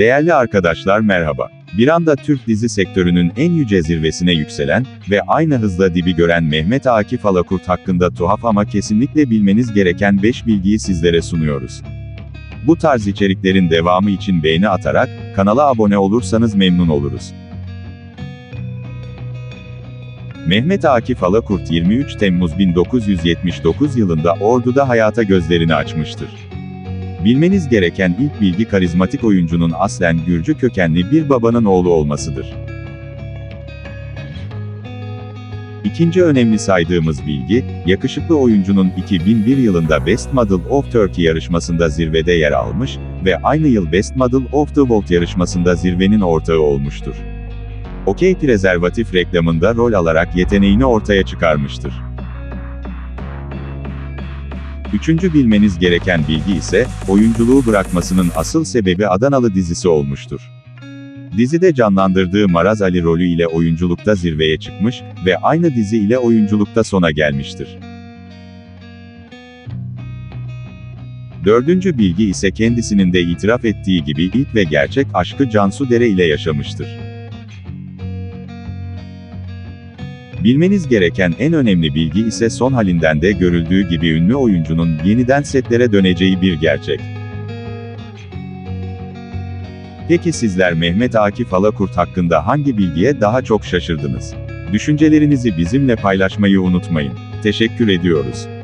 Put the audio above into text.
Değerli arkadaşlar merhaba. Bir anda Türk dizi sektörünün en yüce zirvesine yükselen ve aynı hızla dibi gören Mehmet Akif Alakurt hakkında tuhaf ama kesinlikle bilmeniz gereken 5 bilgiyi sizlere sunuyoruz. Bu tarz içeriklerin devamı için beğeni atarak kanala abone olursanız memnun oluruz. Mehmet Akif Alakurt 23 Temmuz 1979 yılında Ordu'da hayata gözlerini açmıştır. Bilmeniz gereken ilk bilgi karizmatik oyuncunun aslen Gürcü kökenli bir babanın oğlu olmasıdır. İkinci önemli saydığımız bilgi, yakışıklı oyuncunun 2001 yılında Best Model of Turkey yarışmasında zirvede yer almış ve aynı yıl Best Model of the World yarışmasında zirvenin ortağı olmuştur. Okey prezervatif reklamında rol alarak yeteneğini ortaya çıkarmıştır. Üçüncü bilmeniz gereken bilgi ise, oyunculuğu bırakmasının asıl sebebi Adanalı dizisi olmuştur. Dizide canlandırdığı Maraz Ali rolü ile oyunculukta zirveye çıkmış ve aynı dizi ile oyunculukta sona gelmiştir. Dördüncü bilgi ise kendisinin de itiraf ettiği gibi ilk ve gerçek aşkı Cansu Dere ile yaşamıştır. Bilmeniz gereken en önemli bilgi ise son halinden de görüldüğü gibi ünlü oyuncunun yeniden setlere döneceği bir gerçek. Peki sizler Mehmet Akif Alakurt hakkında hangi bilgiye daha çok şaşırdınız? Düşüncelerinizi bizimle paylaşmayı unutmayın. Teşekkür ediyoruz.